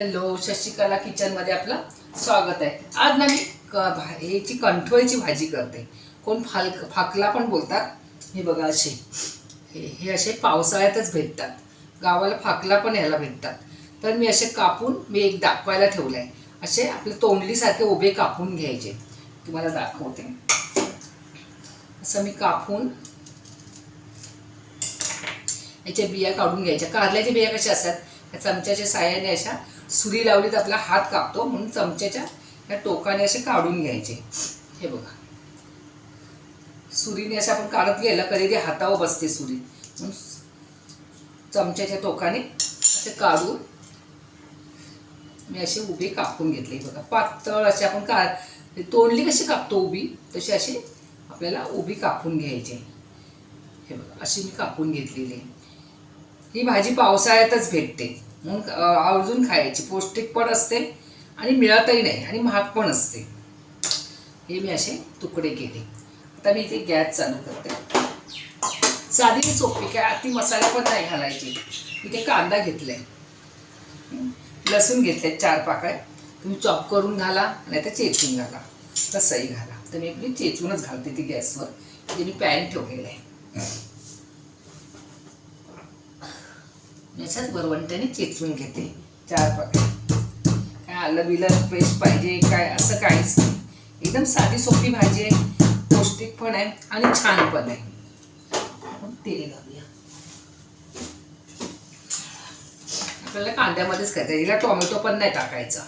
Hello Shashikala किचनमध्ये आपलं स्वागत आहे. आज ना मी क ह्याची कंठोळीची भाजी करते. कोण फाल फाकला पण बोलतात. हे बघा असे. हे हे असे पावसाळ्यातच भेटतात. गावाला फाकला पण यायला भेटतात. तर मी असे कापून मी एक दाखवायला ठेवलं आहे असे आपले तोंडलीसारखे उभे कापून घ्यायचे. तुम्हाला दाखवते. असं मी कापून याच्या बिया काढून घ्यायच्या. कारल्याच्या बिया कशा असतात? ह्या चमच्याच्या साह्याने अशा सुरी लावली तर आपला हात कापतो म्हणून चमच्याच्या या टोकाने असे काढून घ्यायचे. हे बघा. सुरीने असं आपण काढत गेलं कधी हातावर बसते सुरी. म्हणून चमच्याच्या टोकाने असे काढून मी असे उभे कापून घेतले. बघा पातळ असे आपण का तोंडली कशी कापतो उभी? तशी अशी आपल्याला उभी कापून घ्यायची. हे बघा अशी मी कापून घेतलेली आहे. ही भाजी पावसाळ्यातच भेटते. म्हणून आवर्जून खायची. पौष्टिक पण असते आणि मिळतही नाही आणि महाग पण असते. हे मी असे तुकडे केले. आता मी इथे गॅस चालू करते. साधी सोपी काय अति मसाले पण नाही घालायचे. इथे कांदा घेतलाय लसूण घेतले चार पाकळ्या. तुम्ही चॉप करून घाला नाही तर चेचून घाला. तसंही घाला. तर मी आपली चेचूनच घालते ती गॅसवर. इथे मी पॅन ठेवलेलं आहे. याच्याच बरवंट्याने चेचून घेते. चार पाकळ्या काय आलं बिलं पेस्ट पाहिजे काय असं काहीच नाही. एकदम साधी सोपी भाजी आहे. पौष्टिक पण आहे आणि छान पण आहे. तेल घालूया. आपल्याला कांद्यामध्येच खायचं हिला टोमॅटो पण नाही टाकायचा.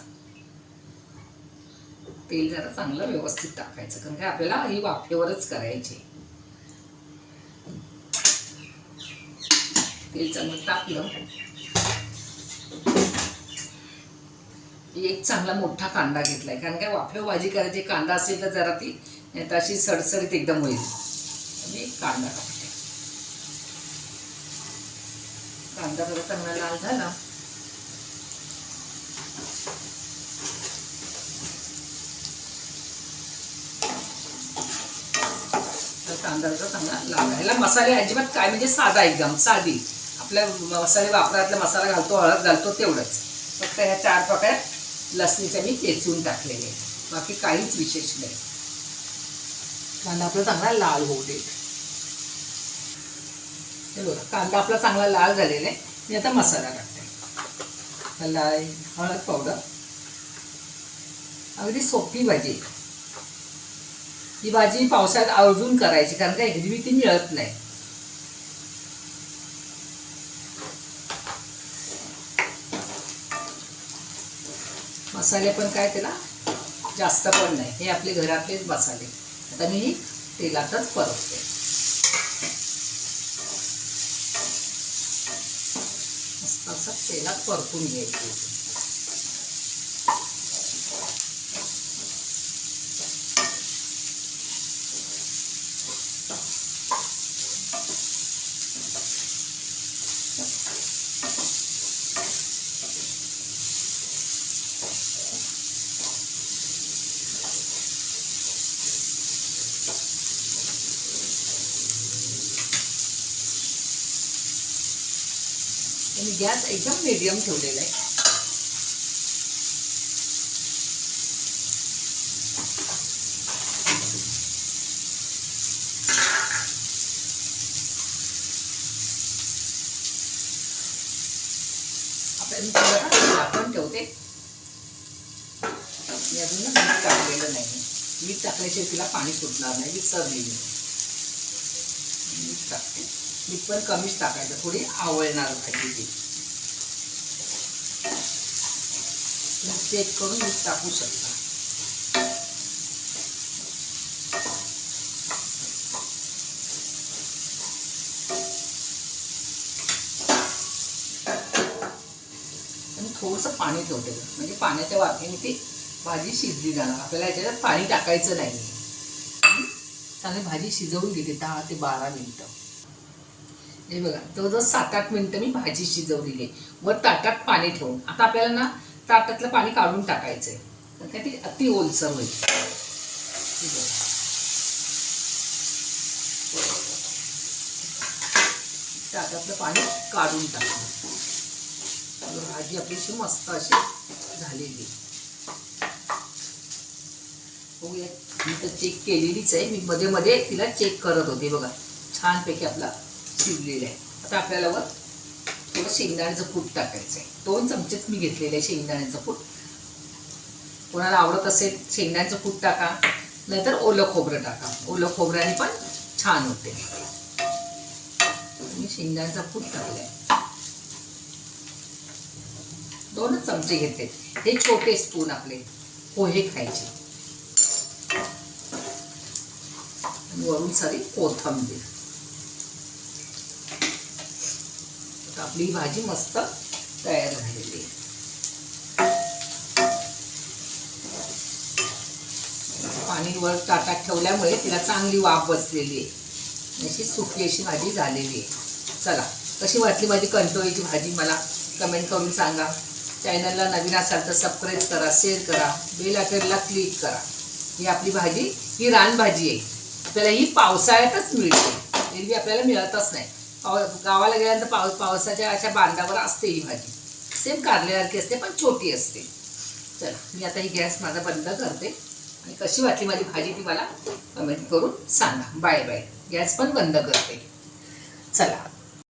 तेल जरा चांगलं व्यवस्थित टाकायचं कारण काय आपल्याला ही वाफेवरच करायची. तेल चांगलं टाकलं एक चांगला मोठा कांदा घेतलाय. कारण काय वाफेवर भाजी करायची कांदा असेल तर जरा ती नाही तर अशी सडसडीत एकदम होईल. मी कांदा टाकते. कांदा जरा चांगला लाल झाला. तर कांदा जरा चांगला लाल ह्याला मसाले अजिबात काय म्हणजे साधा एकदम साधी. आपल्या मसाले वापरातला मसाला घालतो हळद घालतो तेवढंच. फक्त ह्या चार प्रकारात लसणीचे मी केचून टाकलेले बाकी काहीच विशेष नाही. कांदा आपला चांगला लाल होऊ दे. हे बघा कांदा आपला चांगला लाल झालेला आहे. मी आता मसाला टाकते. लाई हळद पावडर. अगदी सोपी भाजी. ही भाजी पावसाळ्यात आवर्जून करायची कारण काय हिरवी ती मिळत नाही. मसाले पण काय त्याला जास्त पण नाही. हे आपले घरातलेच मसाले आता मी तेलातच परतते. मस्त असं तेलात परतून घ्यायचं. आणि गॅस एकदम मीडियम ठेवलेला आहे. आपण थोडं ठेवते. मी अजून ना मीठ टाकलेलं नाही मीठ टाकल्याशिवाय तिला पाणी सुटणार नाही विसरलेली मीठ टाकते. मीठ पण कमीच टाकायचं थोडी आवळणार भाजी ती. चेक करून मीठ टाकू शकता. थोडंसं पाणी ठेवते. म्हणजे पाण्याच्या वाफेने ती भाजी शिजली जाणार. आपल्याला याच्यात पाणी टाकायचं नाही. चांगली भाजी शिजवून घेते दहा ते बारा मिनटं. हे बघा जवळजवळ सात आठ मिनटं मी भाजी शिजवलेली आहे. वर ताटात पाणी ठेवून आता आपल्याला ना ताटातलं पाणी काढून टाकायचं आहे तर काय ती अति ओलसर होईल. ताटातलं पाणी काढून टाकलं भाजी आपलीशी मस्त अशी झालेली. बघूया मी तर चेक केलेलीच आहे. मी मध्ये मध्ये तिला चेक करत होते. बघा छानपैकी आपला शिजलेला आहे. आता आपल्याला वर थोडं शेंगदाण्याचं कूट टाकायचं आहे. दोन चमचेच मी घेतलेले आहे शेंगदाण्याचं कूट. कोणाला आवडत असेल शेंगदाण्याचं कूट टाका नाहीतर ओलं खोबरं टाका. ओलं खोबऱ्याने पण छान होते. मी शेंगदाण्याचा कूट टाकलाय. दोनच चमचे घेतले. हे छोटे स्पून आपले पोहे खायचे. वरून सारी कोथंबीर. आपली भाजी मस्त तयार झालेली आहे. पाणी वर ताटात ठेवल्यामुळे तिला चांगली वाफ बसलेली आहे. अशी सुकी अशी भाजी झालेली आहे. चला कशी वाटली माझी कंटोळीची भाजी मला कमेंट करून सांगा. चॅनलला नवीन असाल तर सबस्क्राईब करा शेअर करा बेल आयकनला क्लिक करा. ही आपली भाजी ही रानभाजी आहे. आपल्याला ही पावसाळ्यातच मिळते. एरवी आपल्याला मिळतच नाही. पाव गावाला गेल्यानंतर पाव पावसाच्या अशा बांधावर असते ही भाजी. सेम कारल्यासारखी असते पण छोटी असते. चला मी आता ही गॅस माझा बंद करते. आणि कशी वाटली माझी भाजी ती मला कमेंट करून सांगा. Bye bye. गॅस पण बंद करते. चला.